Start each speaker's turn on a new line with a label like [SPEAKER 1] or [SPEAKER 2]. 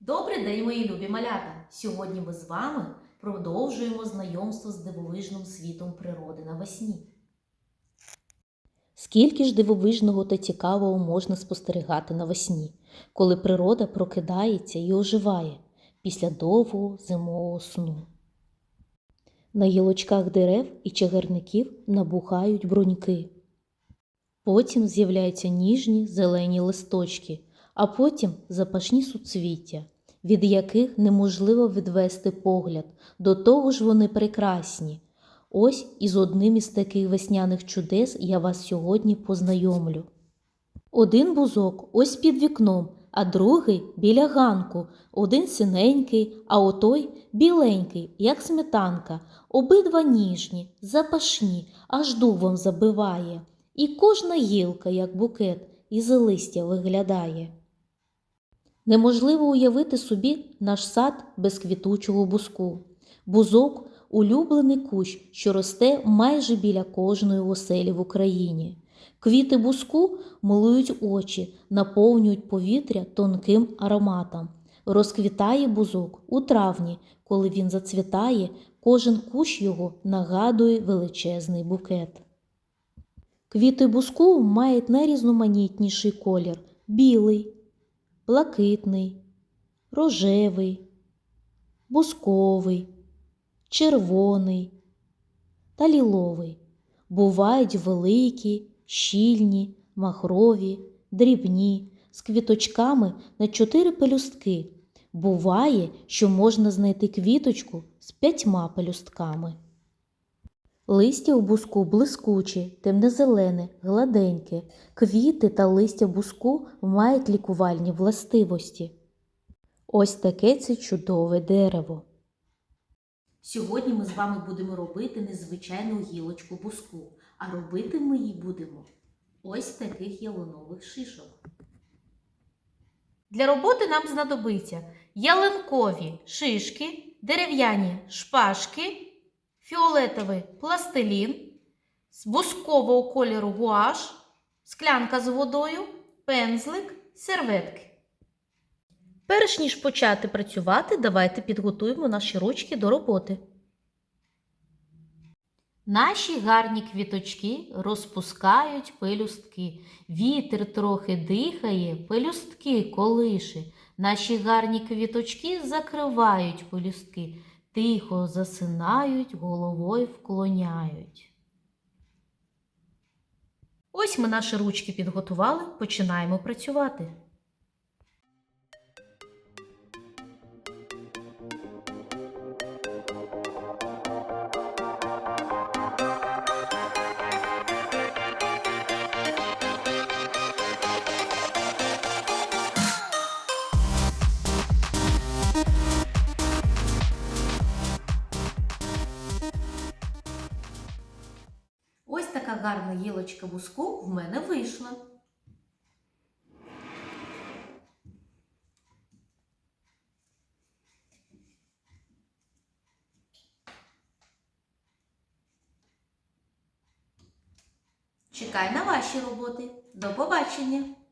[SPEAKER 1] Добрий день, мої любі малята! Сьогодні ми з вами продовжуємо знайомство з дивовижним світом природи навесні. Скільки ж дивовижного та цікавого можна спостерігати навесні, коли природа прокидається і оживає після довгого зимового сну. На гілочках дерев і чагарників набухають бруньки. Потім з'являються ніжні зелені листочки, а потім запашні суцвіття, від яких неможливо відвести погляд, до того ж вони прекрасні. Ось із одним із таких весняних чудес я вас сьогодні познайомлю. Один бузок ось під вікном, а другий біля ганку, один синенький, а отой біленький, як сметанка, обидва ніжні, запашні, аж дубом забиває, і кожна гілка, як букет, із листя виглядає. Неможливо уявити собі наш сад без квітучого бузку. Бузок улюблений кущ, що росте майже біля кожної оселі в Україні. Квіти бузку милують очі, наповнюють повітря тонким ароматом. Розквітає бузок у травні, коли він зацвітає, кожен кущ його нагадує величезний букет. Квіти бузку мають найрізноманітніший колір білий, блакитний, рожевий, бусковий, червоний та ліловий. Бувають великі, щільні, махрові, дрібні, з квіточками на чотири пелюстки. Буває, що можна знайти квіточку з п'ятьма пелюстками. Листя у буску блискуче, темнозелене, гладеньке. Квіти та листя буску мають лікувальні властивості. Ось таке це чудове дерево. Сьогодні ми з вами будемо робити незвичайну гілочку буску, а робити ми її будемо ось таких ялинових шишок. Для роботи нам знадобиться ялинкові шишки, дерев'яні шпажки, фіолетовий пластилін, з бускового кольору гуаш, склянка з водою, пензлик, серветки. Перш ніж почати працювати, давайте підготуємо наші ручки до роботи. Наші гарні квіточки розпускають пелюстки. Вітер трохи дихає, пелюстки колише. Наші гарні квіточки закривають пелюстки, тихо засинають, головою вклоняють. Ось ми наші ручки підготували, починаємо працювати. Така гарна гілочка вузку в мене вийшла. Чекай на ваші роботи. До побачення!